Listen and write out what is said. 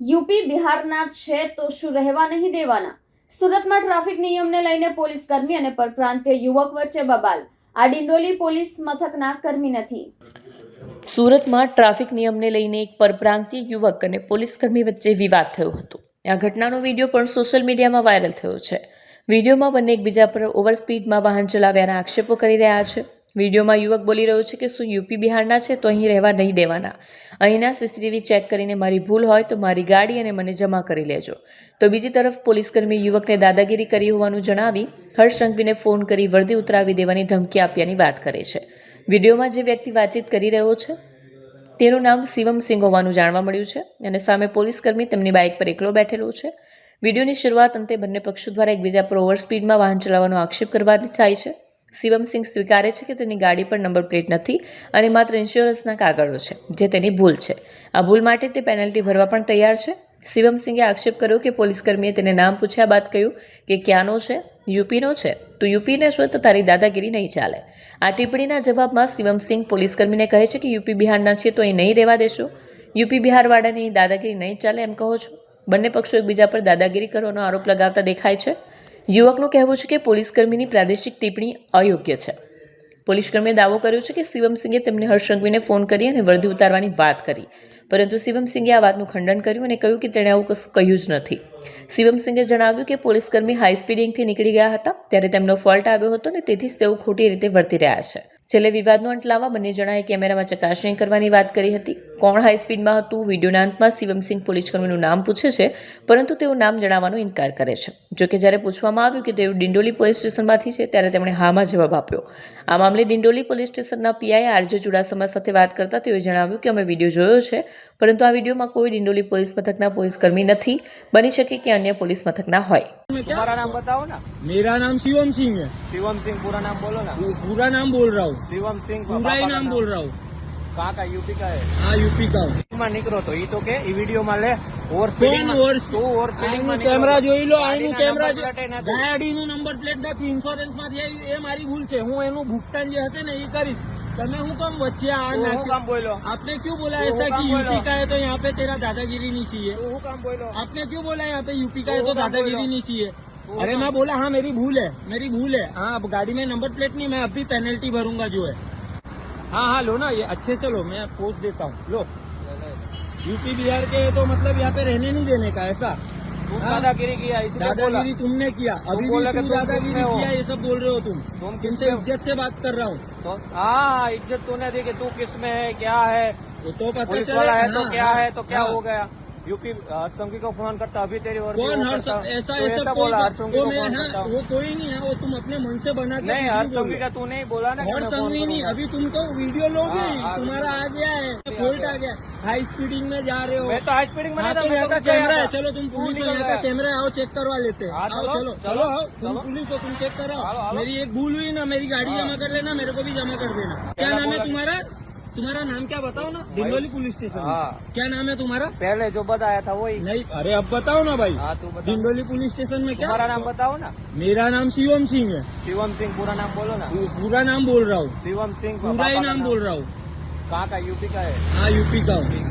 UP બિહારના છે તો શું રહેવા નહીં દેવાના? સુરતમાં ટ્રાફિક નિયમને લઈને પોલીસ કર્મી અને પરપ્રાંતીય યુવક વચ્ચે બબાલ. આ ડિંડોલી પોલીસ મથકના કર્મી નથી. સુરતમાં ટ્રાફિક નિયમને લઈને એક પરપ્રાંતીય યુવક અને પોલીસકર્મી વચ્ચે વિવાદ થયો હતો. આ ઘટનાનો વીડિયો પણ સોશિયલ મીડિયામાં વાયરલ થયો છે. વિડીયોમાં બંને એકબીજા પર ઓવરસ્પીડમાં વાહન ચલાવ્યાના આક્ષેપો કરી રહ્યા છે. વિડીયોમાં યુવક બોલી રહ્યો છે કે શું યુપી બિહારના છે તો અહીં રહેવા નહીં દેવાના. અહીંના સીસીટીવી ચેક કરીને મારી ભૂલ હોય તો મારી ગાડી અને મને જમા કરી લેજો. તો બીજી તરફ પોલીસકર્મી યુવકને દાદાગીરી કરી હોવાનું જણાવી હર્ષ સંઘવીને ફોન કરી વર્દી ઉતરાવી દેવાની ધમકી આપ્યાની વાત કરે છે. વિડીયોમાં જે વ્યક્તિ વાતચીત કરી રહ્યો છે, તેનું નામ શિવમ સિંઘ હોવાનું જાણવા મળ્યું છે અને સામે પોલીસકર્મી તેમની બાઇક પર એકલો બેઠેલો છે. વિડીયોની શરૂઆત અંતે બંને પક્ષો દ્વારા એકબીજા પર ઓવર સ્પીડમાં વાહન ચલાવવાનો આક્ષેપ કરવાથી થાય છે. શિવમ સિંહ સ્વીકારે છે કે તેની ગાડી પર નંબર પ્લેટ નથી અને માત્ર ઇન્સ્યોરન્સના કાગળો છે, જે તેની ભૂલ છે. આ ભૂલ માટે તે પેનલ્ટી ભરવા પણ તૈયાર છે. શિવમસિંહે આક્ષેપ કર્યો કે પોલીસકર્મીએ તેને નામ પૂછ્યા બાદ કહ્યું કે ક્યાંનો છે, યુપીનો છે? તો યુપીને છો તો તારી દાદાગીરી નહીં ચાલે. આ ટિપ્પણીના જવાબમાં શિવમસિંહ પોલીસકર્મીને કહે છે કે યુપી બિહારના છીએ તો અહીં નહીં રહેવા દેશો. યુપી બિહારવાળાની દાદાગીરી નહીં ચાલે એમ કહો છો. બંને પક્ષો એકબીજા પર દાદાગીરી કરવાનો આરોપ લગાવતા દેખાય છે. યુવકનું કહેવું છે કે પોલીસકર્મીની પ્રાદેશિક ટિપ્પણી અયોગ્ય છે. પોલીસકર્મીએ દાવો કર્યો છે કે શિવમસિંહે તેમને હર્ષ સંઘવીને ફોન કરી અને વર્દી ઉતારવાની વાત કરી. પરંતુ શિવમસિંગે આ વાતનું ખંડન કર્યું અને કહ્યું કે તેણે આવું કશું કહ્યું જ નથી. શિવમસિંગે જણાવ્યું કે પોલીસકર્મી હાઈ સ્પીડિંગથી નીકળી ગયા હતા, ત્યારે તેમનો ફોલ્ટ આવ્યો હતો અને તેથી જ તેઓ ખોટી રીતે વર્તી રહ્યા છે. છેલ્લે વિવાદનો અંત લાવવા બંને જણાએ કેમેરામાં ચકાસણી કરવાની વાત કરી હતી. કોણ હાઈ સ્પીડમાં હતું વિડીયોના અંતમાં શિવમસિંહ પોલીસકર્મીનું નામ પૂછે છે, પરંતુ તેઓ નામ જણાવવાનો ઇનકાર કરે છે. જોકે જ્યારે પૂછવામાં આવ્યું કે તેઓ ડિંડોલી પોલીસ સ્ટેશનમાંથી છે, ત્યારે તેમણે હામાં જવાબ આપ્યો. આ મામલે ડિંડોલી પોલીસ સ્ટેશનના પીઆઈ આરજે ચુડાસમા સાથે વાત કરતા તેઓએ જણાવ્યું કે અમે વીડિયો જોયો છે પરંતુ આ વિડીયોમાં કોઈ ડિંડોલી પોલીસ મથકના પોલીસકર્મી નથી બની શકે કે અન્ય પોલીસ મથકના હોય तुम्हारा नाम बताओ ना मेरा नाम शिवम सिंह है शिवम सिंह पूरा नाम बोलो ना पू- पूरा नाम बोल रहा हूँ शिवम सिंह पूरा पापा ही का नाम बोल रहा हूँ कहाँ का यूपी का है हाँ यूपी का हूँ માં નીકળો તો ઈ તો કે ઈ વિડીયો માં લે ઓવર કોણ સ્પીડિંગ over તું ઓવર સ્પીડિંગ આનું માં કેમેરા જોઈ લો આનું ગાડીના કેમેરા number plate એ નથી. ગાડીનું નંબર પ્લેટ નથી ઇન્સ્યોરન્સ માંથી આવી, એ મારી ભૂલ છે હું એનું ભુગતાન જે હશે ને એ કરીશ તમે હું કામ વચ્ચે આ તું હું નાખ્યું? કામ બોલ્યો आपने क्यों बोला तू ऐसा हुक्म कि बोलो। यूपी का है तो यहाँ पे तेरा दादागिरी नहीं चाहिए તું હું કામ બોલ્યો आपने क्यों बोला यहाँ पे यूपी का है तू तो हुक्म दादागिरी बोलो। नहीं चाहिए तू अरे हुक्म- मैं बोला हाँ मेरी भूल है मेरी भूल है हाँ अब गाड़ी में नंबर प्लेट नहीं मैं अभी पेनल्टी भरूंगा जो है हाँ हाँ लो ना ये अच्छे से लो मैं पोस्ट देता हूँ लो यूपी बिहार के तो मतलब यहाँ पे रहने नहीं देने का ऐसा हाँ? दादागिरी किया दादागिरी तुमने किया। अभी भी तुम दादागिरी किया ये सब बोल रहे हो तुम? तुम किनसे इज़्ज़त से बात कर रहा हूँ। तो, हाँ इज़्ज़त तूने दी कि तू किसमें है क्या है? तो पता चला। तो हाँ, हाँ। है तो क्या है। तो क्या हो गया? यूपी हर्षंगी को फोन करता अभी तेरी वर्दी कौन वो हर्ष करता। ऐसा तो ऐसा ऐसा कोई बोला बात- हर्षंगी वो को मैं फोन हाँ, करता हूँ। वो कोई नहीं है वो तुम अपने मन से बना के नहीं वीडियो हर्षंगी बोलो। का तू नहीं बोला ना कि और मैं फोन संगी नहीं करूंगा। अभी तुमको वीडियो लोगे हाँ, हाँ, तुम्हारा आ गया है वीडियो फोल्ट आ आ गया हाई स्पीडिंग में जा रहे हो मैं तो हाई स्पीडिंग में हाँ, नहीं था तो मैं यहाँ तो का रुक गया कैमरा है था। चलो तुम तू पुलिस हो निकल यहाँ का गया। कैमरा है आओ चेक करवा लेते हैं हाँ, आओ चलो, चलो चलो, चलो आओ तुम चलो। पुलिस हो तुम चेक हालो, कराओ हालो। मेरी एक भूल हुई ना मेरी गाड़ी हाँ। जमा कर लेना मेरे को भी जमा कर देना क्या पहला नाम है बोला- तुम्हारा तुम्हारा नाम क्या बताओ ना डिंडोली पुलिस स्टेशन हाँ। क्या नाम है तुम्हारा पहले जो बताया था वही नहीं अरे अब बताओ ना भाई हाँ तू बता डिंडोली पुलिस स्टेशन में क्या तुम्हारा नाम बताओ ना मेरा नाम शिवम सिंह है शिवम सिंह पूरा नाम बोलो ना पूरा नाम बोल रहा हूँ शिवम सिंह पूरा पापा ही का नाम बोल रहा हूँ कहाँ का यूपी का है हाँ यूपी का हूँ